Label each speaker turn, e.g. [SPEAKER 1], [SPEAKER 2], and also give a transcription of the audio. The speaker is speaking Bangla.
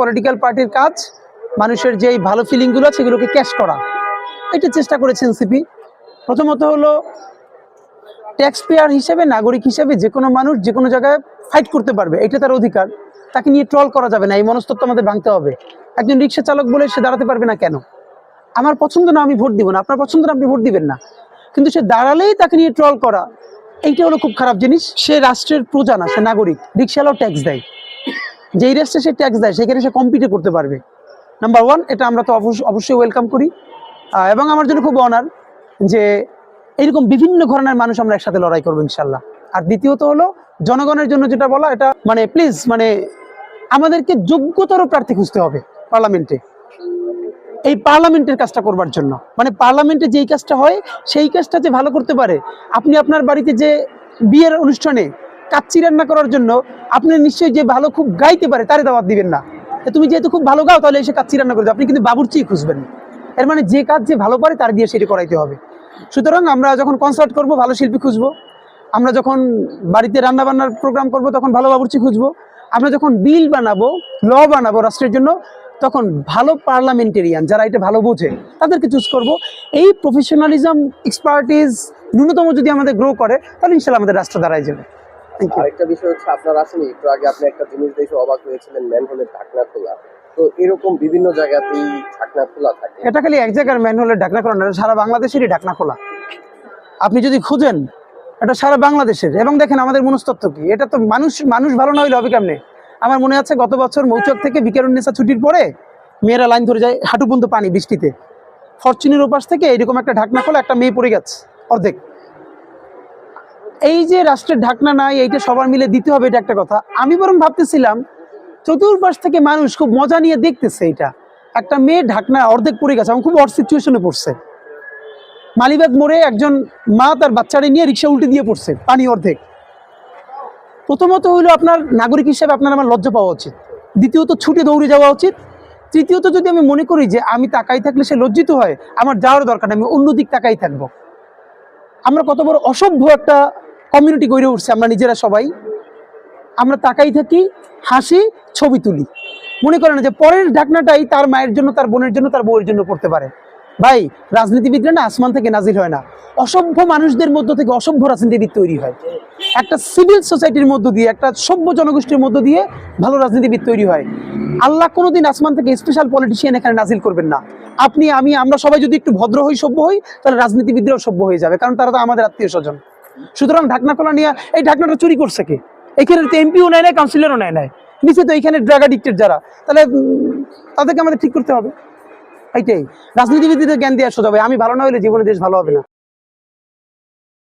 [SPEAKER 1] পলিটিক্যাল পার্টির কাজ, মানুষের যেই ভালো ফিলিংগুলো আছে সেগুলোকে ক্যাশ করা। এটা চেষ্টা করেছে এনসিপি প্রথমত হলো ট্যাক্স পেয়ার হিসেবে, নাগরিক হিসেবে যে কোনো মানুষ যে কোনো জায়গায় ফাইট করতে পারবে, এটা তার অধিকার। তাকে নিয়ে ট্রল করা যাবে না, এই মনস্তত্ব আমাদের ভাঙতে হবে। একজন রিক্সা চালক বলে সে দাঁড়াতে পারবে না কেন? আমার পছন্দ না, আমি ভোট দিব না। আপনার পছন্দ না, আপনি ভোট দিবেন না। কিন্তু সে দাঁড়ালেই তাকে নিয়ে ট্রল করা, এইটা হলো খুব খারাপ জিনিস। সে রাষ্ট্রের প্রজা না, সে নাগরিক। রিক্সাওয়ালাও ট্যাক্স দেয়। যেই রাষ্ট্রে সে ট্যাক্স দেয়, সেখানে সে কম্পিটে করতে পারবে। নাম্বার ওয়ান এটা আমরা তো অবশ্য- অবশ্যই ওয়েলকাম করি। এবং আমার জন্য খুব অনার যে এরকম বিভিন্ন ধরনের মানুষ আমরা একসাথে লড়াই করব ইনশাল্লাহ। আর দ্বিতীয়ত হলো, জনগণের জন্য যেটা বলা, এটা মানে প্লিজ মানে আমাদেরকে যোগ্যতর প্রার্থী খুঁজতে হবে পার্লামেন্টে। এই পার্লামেন্টের কাজটা করবার জন্য। মানে পার্লামেন্টে যেই কাজটা হয়, সেই কাজটা যে ভালো করতে পারে, আপনি আপনার বাড়িতে যে বিয়ের অনুষ্ঠানে কাচ্চি রান্না করার জন্য আপনি নিশ্চয়ই যে ভালো খুব গাইতে পারে, তারে দাওয়াত দিবেন না। তুমি যেহেতু খুব ভালো গাও, তাহলে এসে কাচ্চি রান্না করে। আপনি কিন্তু বাবুর্চি খুঁজবেন। এর মানে যে কাজ যে ভালো পারে, তার দিয়ে সেটা করাইতে হবে। সুতরাং আমরা যখন কনসার্ট করব, ভালো শিল্পী খুঁজবো। আমরা যখন বাড়িতে রান্না বান্নার প্রোগ্রাম করব, তখন ভালো বাবুর্চি খুঁজবো। আমরা যখন বিল বানাবো ল বানাবো রাষ্ট্রের জন্য, তখন ভালো পার্লামেন্টেরিয়ান যারা এটা ভালো বোঝে, তাদেরকে চুজ করব। এই প্রফেশনালিজম এক্সপার্টিস ন্যূনতম যদি আমাদের গ্রো করে, তাহলে ইনশাল্লাহ আমাদের রাষ্ট্র দাঁড়ায় যাবে। থ্যাংক ইউ
[SPEAKER 2] আরেকটা বিষয় হচ্ছে আপনার আসেনি একটু আগে আপনি একটা জিনিস দেখে অবাক হয়েছিলেন ম্যানহোলের ঢাকনা খোলা তো এরকম বিভিন্ন জায়গাতেই ঢাকনা খোলা থাকে।
[SPEAKER 1] এটা খালি এক জায়গার ম্যানুয়ালের ঢাকনা খোলা না সারা বাংলাদেশেরই ঢাকনা খোলা আপনি যদি খুঁজেন এটা সারা বাংলাদেশের। এবং দেখেন আমাদের মনস্তত্ব কি এটা তো মানুষ মানুষ ভালো না হইলে হবে কেমনে? আমার মনে আছে গত বছর মৌচক থেকে বিকেরুন্নেসা ছুটির পরে মেয়েরা লাইন ধরে যায় হাঁটু পর্যন্ত পানি বৃষ্টিতে। ফরচুনের ওপাশ থেকে এরকম একটা ঢাকনা খোলা একটা মেয়ে পড়ে গেছে অর্ধেক। এই যে রাষ্ট্রের ঢাকনা নাই, এইটা সবার মিলে দিতে হবে, এটা একটা কথা। আমি বরং ভাবতেছিলাম, চতুর্পাশ থেকে মানুষ খুব মজা নিয়ে দেখতেছে এটা। একটা মেয়ে ঢাকনা অর্ধেক পড়ে গেছে আমার খুব অড সিচুয়েশনে পড়ছে। মালিবাগ মোড়ে একজন মা তার বাচ্চারে নিয়ে রিক্সা উল্টে দিয়ে পড়ছে, পানি অর্ধেক। প্রথমত হইল আপনার নাগরিক হিসেবে আপনার আমার লজ্জা পাওয়া উচিত। দ্বিতীয়ত, ছুটে দৌড়ে যাওয়া উচিত। তৃতীয়ত, যদি আমি মনে করি যে আমি তাকাই থাকলে সে লজ্জিত হয়, আমার যাওয়ার দরকার আমি অন্যদিক তাকাই থাকব। আমরা কত বড় অসভ্য একটা কমিউনিটি গড়ে উঠছে, আমরা নিজেরা সবাই। আমরা তাকাই থাকি, হাসি, ছবি তুলি। মনে করে না যে পরের ঢাকনাটাই তার মায়ের জন্য, তার বোনের জন্য, তার বউয়ের জন্য পড়তে পারে। ভাই, রাজনীতিবিদরা না আসমান থেকে নাজির হয় না। অসভ্য মানুষদের মধ্য থেকে অসভ্য রাজনীতিবিদ তৈরি হয়। একটা সিভিল সোসাইটির মধ্য দিয়ে, একটা সভ্য জনগোষ্ঠীর মধ্য দিয়ে ভালো রাজনীতিবিদ তৈরি হয়। আল্লাহ কোনোদিন আসমান থেকে স্পেশাল পলিটিশিয়ান এখানে নাজিল করবেন না। আপনি, আমি, আমরা সবাই যদি একটু ভদ্র হই, সভ্য হই, তাহলে রাজনীতিবিদরাও সভ্য হয়ে যাবে, কারণ তারা তো আমাদের আত্মীয় স্বজন সুতরাং ঢাকনা খোলা নিয়ে এই ঢাকনাটা চুরি করছে কে? এখানে তো এমপিও নেয় নাই কাউন্সিলরও নেয় নাই। নিচে তো এখানে ড্রাগ অ্যাডিক্টেড যারা, তাহলে তাদেরকে আমাদের ঠিক করতে হবে। এইটাই রাজনীতিবিদদের জ্ঞান দেওয়া আসতে হবে। আমি ভালো না হলে জীবনে দেশ ভালো হবে না।